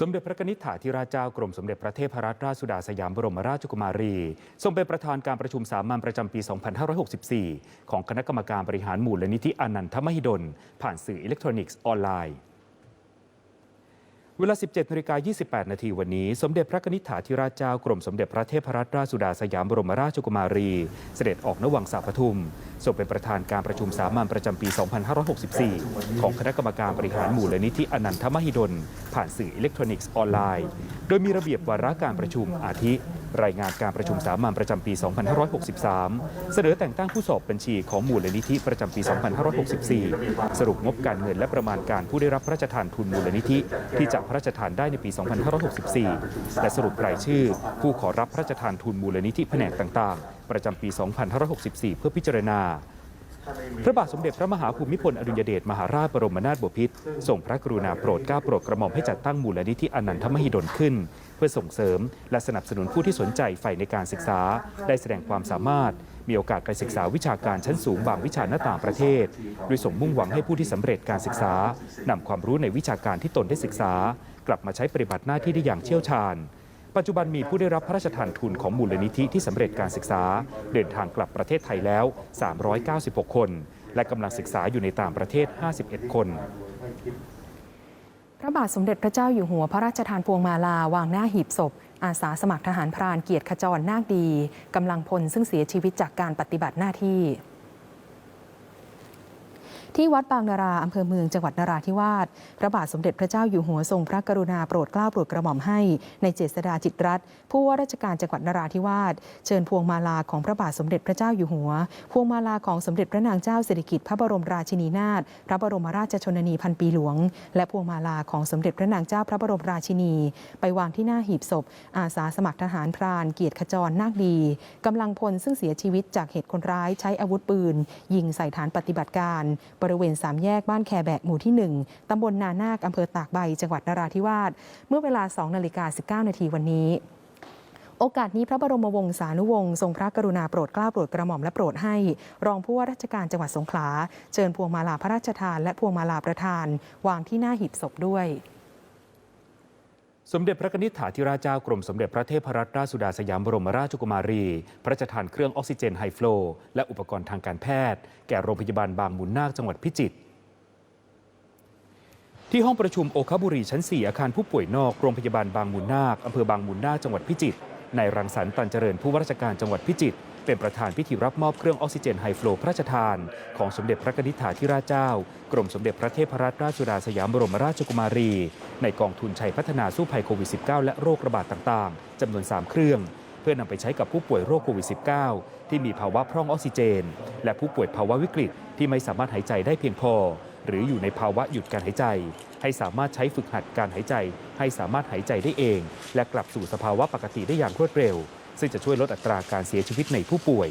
สมเด็จพระนิษฐาธิราชเจ้ากรมสมเด็จพระเทพรัตนราชสุดาสยามบรมราชกุมารี ทรงเป็นประธานการประชุมสามัญประจำปี 2564 ของคณะกรรมการบริหารมูลนิธิอนันทมหิดล ผ่านสื่ออิเล็กทรอนิกส์ออนไลน์ เวลา 17นาฬิกา28 นาทีวันนี้ สมเด็จพระนิษฐาธิราชเจ้ากรมสมเด็จพระเทพรัตนราชสุดาสยามบรมราชกุมารี เสด็จออกนวังสาปทุมทรงเป็นประธานการประชุมสามัญประจำปี 2564 ของคณะกรรมการบริหารมูลนิธิอนันทมหิดล ผ่านสื่ออิเล็กทรอนิกส์ออนไลน์ โดยมีระเบียบวาระการประชุมอาทิรายงานการประชุมสามัญประจำปี 2563 เสนอแต่งตั้งผู้สอบบัญชีของมูลนิธิประจำปี 2564 สรุปงบการเงินและประมาณการผู้ได้รับพระราชทานทุนมูลนิธิ ที่จะพระราชทานได้ในปี 2564 และสรุปรายชื่อ ผู้ขอรับพระราชทานทุนมูลนิธิแผนกต่างๆ ประจำปี 2564 เพื่อพิจารณา พระบาทสมเด็จพระมหาภูมิพลอดุลยเดชมหาราชบรมนาถบพิตรทรงพระกรุณาโปรดเกล้าโปรดกระหม่อมให้จัดตั้งมูลนิธิอนันทมหิดลขึ้น เพื่อส่งเสริม และสนับสนุนผู้ที่สนใจใฝ่ในการศึกษา ได้แสดงความสามารถ มีโอกาสไปศึกษาวิชาการชั้นสูงบางวิชาหน้าต่างประเทศโดยส่งมุ่งหวังให้ผู้ที่สำเร็จการศึกษานำความรู้ในวิชาการที่ตนได้ศึกษา กลับมาใช้ปฏิบัติหน้าที่ได้อย่างเชี่ยวชาญ ปัจจุบันมีผู้ได้รับพระราชทานทุนของมูลนิธิที่สำเร็จการศึกษา เดินทางกลับประเทศไทยแล้ว 396 คน และกำลังศึกษาอยู่ในต่างประเทศ 51 คนพระบาทสมเด็จพระเจ้าอยู่หัวพระราชทานพวงมาลาวางหน้าหีบศพ อาสาสมัครทหารพรานเกียรติขจรนาคดีกำลังพลซึ่งเสียชีวิตจากการปฏิบัติหน้าที่ ที่วัดบางนาราอำเภอเมืองจังหวัดนราธิวาสพระบาทสมเด็จพระเจ้าอยู่หัวทรงพระกรุณาโปรดเกล้าโปรดกระหม่อมให้ในเจษฎาจิตรัตน์ผู้ว่าราชการจังหวัดนราธิวาสเชิญพวงมาลาของพระบาทสมเด็จพระเจ้าอยู่หัว พวงมาลาของสมเด็จพระนางเจ้าสิริกิติ์พระบรมราชินีนาถพระบรมราชชนนีพันปีหลวง และพวงมาลาของสมเด็จพระนางเจ้าพระบรมราชินี ไปวางที่หน้าหีบศพ อาสาสมัครทหารพราน เกียรติขจรนาคดีกำลังพลซึ่งเสียชีวิตจากเหตุคนร้ายใช้อาวุธปืน ยิงใส่ฐานปฏิบัติการบริเวณสามแยกบ้านแคแบกหมู่ที่ 1 ตำบลนานาคอำเภอตากใบ จังหวัดนราธิวาส เมื่อเวลา 2 นาฬิกา 19 นาทีวันนี้โอกาสนี้พระบรมวงศานุวงศ์ทรงพระกรุณาโปรดเกล้าโปรดกระหม่อมและโปรดให้ รองผู้ว่าราชการจังหวัดสงขลาเชิญพวงมาลาพระราชทาน และพวงมาลาประธาน วางที่หน้าหีบศพด้วย สมเด็จพระนิษฐาธิราชเจ้ากรมสมเด็จพระเทพรัตนราชสุดาสยามบรมราชกุมารี พระราชทานเครื่องออกซิเจนไฮฟลูและอุปกรณ์ทางการแพทย์ แก่โรงพยาบาลบางมุนนาคจังหวัดพิจิตรที่ห้องประชุมโอคาบุรีชั้น 4 อาคารผู้ป่วยนอกโรงพยาบาลบางมุนนาคอำเภอบางมุนนาคจังหวัดพิจิตรนายรังสรรค์ตันเจริญผู้ว่าราชการจังหวัดพิจิตร เป็นประธานพิธีรับมอบเครื่องออกซิเจนไฮฟลูพระราชทาน ของสมเด็จพระนิษฐาธิราชเจ้า กรมสมเด็จพระเทพรัตนราชสุดาสยามบรมราชกุมารี ในกองทุนชัยพัฒนาสู้ภัยโควิด -19 และโรคระบาดต่างๆจำนวน 3 เครื่อง เพื่อนำไปใช้กับผู้ป่วยโรคโควิด -19 ที่มีภาวะพร่องออกซิเจน และผู้ป่วยภาวะวิกฤตที่ไม่สามารถหายใจได้เพียงพอ หรืออยู่ในภาวะหยุดการหายใจ ให้สามารถใช้ฝึกหัดการหายใจ ให้สามารถหายใจได้เอง และกลับสู่สภาวะปกติได้อย่างรวดเร็ว ซึ่งจะช่วยลดอัตราการเสียชีวิตในผู้ป่วย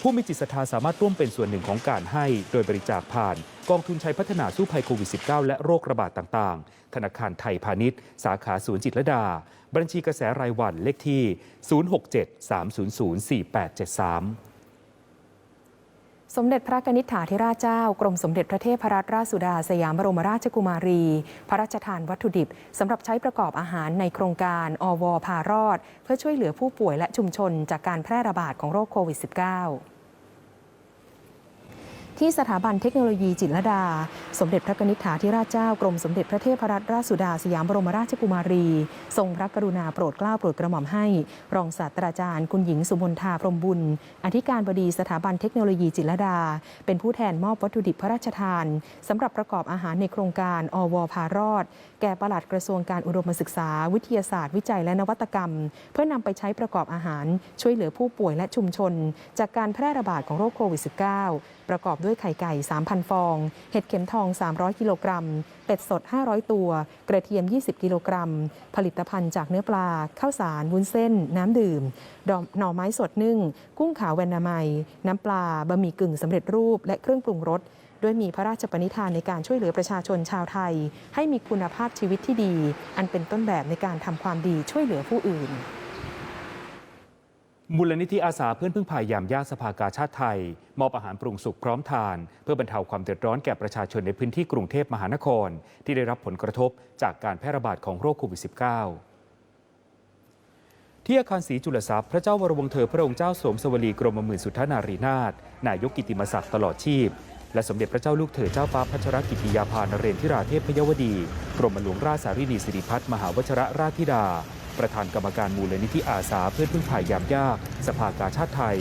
ผู้มีจิตศรัทธาสามารถร่วมเป็นส่วนหนึ่งของการให้ โดยบริจาคผ่าน กองทุนชัยพัฒนาสู้ภัยโควิด -19 และโรคระบาดต่างๆ ธนาคารไทยพาณิชย์ สาขาศูนย์จิตรดา บัญชีกระแสรายวันเลขที่ 067-300-4873 สมเด็จพระกนิษฐาธิราชเจ้ากรมสมเด็จพระเทพรัตนราชสุดา สยามบรมราชกุมารี พระราชทานวัตถุดิบสำหรับใช้ประกอบอาหารในโครงการอวพารอด เพื่อช่วยเหลือผู้ป่วยและชุมชนจากการแพร่ระบาดของโรคโควิด -19 ที่สถาบันเทคโนโลยีจิตรลดา สมเด็จพระนิษฐาธิราชเจ้ากรมสมเด็จพระเทพรัตนราชสุดาสยามบรมราชกุมารี ทรงพระกรุณาโปรดเกล้าโปรดกระหม่อมให้ รองศาสตราจารย์คุณหญิงสุมนทาพรมบุญ อธิการบดีสถาบันเทคโนโลยีจิตรลดา เป็นผู้แทนมอบวัตถุดิบพระราชทานสำหรับประกอบอาหารในโครงการอวพารอด แก่ปลัดกระทรวงการอุดมศึกษา วิทยาศาสตร์ วิจัยและนวัตกรรม เพื่อนำไปใช้ประกอบอาหาร ช่วยเหลือผู้ป่วยและชุมชน จากการแพร่ระบาดของโรคโควิด -19 ประกอบด้วยไข่ไก่ 3,000 ฟอง เห็ดเข็มทอง 300 กิโลกรัม เป็ดสด 500 ตัว กระเทียม 20 กิโลกรัม ผลิตภัณฑ์จากเนื้อปลา ข้าวสาร วุ้นเส้น น้ำดื่มดอกหน่อไม้สดนึ่ง กุ้งขาวแวนนามัย น้ำปลา บะหมี่กึ่งสำเร็จรูป และเครื่องปรุงรสด้วยมีพระราชปณิธานในการช่วยเหลือประชาชนชาวไทย ให้มีคุณภาพชีวิตที่ดี อันเป็นต้นแบบในการทำความดีช่วยเหลือผู้อื่น มูลนิธิอาสาเพื่อนพึ่งพายามยากสภากาชาติไทย มอบอาหารปรุงสุกพร้อมทาน เพื่อบรรเทาความเดือดร้อนแก่ประชาชนในพื้นที่กรุงเทพมหานคร ที่ได้รับผลกระทบจากการแพร่ระบาดของโรคโควิด -19 ที่อาคารศรีจุลทรัพย์พระเจ้าวรวงเธอพระองค์เจ้าสมสวลีกรมหมื่นสุทธนารีนาถนายกกิติมศักดิ์ตลอดชีพ และสมเด็จพระเจ้าลูกเธอเจ้าฟ้าพัชรกิติยาภานเรนทิราเทพพยวดีกรมหลวงราชสารีนีสิริพัฒน์มหาวชระราชธิดา ประธานกรรมการมูลนิธิอาสาเพื่อพึ่งพายยามยาก สภากาชาติไทย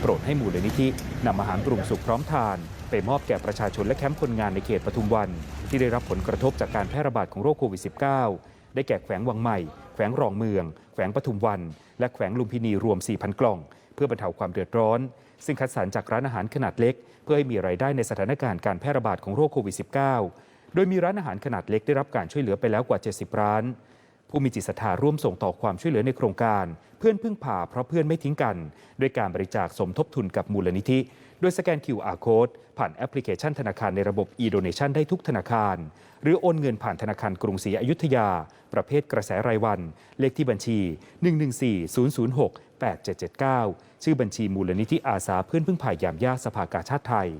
โปรดให้มูลนิธินำอาหารปรุงสุกพร้อมทาน ไปมอบแก่ประชาชนและแคมป์คนงานในเขตปทุมวัน ที่ได้รับผลกระทบจากการแพร่ระบาดของโรคโควิด -19 ได้แก่แขวงวังใหม่ แขวงรองเมือง แขวงปทุมวัน และแขวงลุมพินีรวม 4,000 กล่อง เพื่อบรรเทาความเดือดร้อน ซึ่งคัดสรรจากร้านอาหารขนาดเล็ก เพื่อให้มีรายได้ในสถานการณ์การแพร่ระบาดของโรคโควิด -19 โดยมีร้านอาหารขนาดเล็กได้รับการช่วยเหลือไปแล้วกว่า 70 ร้าน ผู้มีจิตศรัทธาร่วมส่งต่อความช่วยเหลือในโครงการ เพื่อนพึ่งพาเพราะเพื่อนไม่ทิ้งกัน ด้วยการบริจาคสมทบทุนกับมูลนิธิ โดยสแกน QR Code ผ่านแอปพลิเคชันธนาคารในระบบ e-donation ได้ทุกธนาคาร หรือโอนเงินผ่านธนาคารกรุงศรีอยุธยา ประเภทกระแสรายวัน เลขที่บัญชี 114 006 8779 ชื่อบัญชีมูลนิธิอาสาเพื่อนพึ่งพายามยากสภากาชาติไทย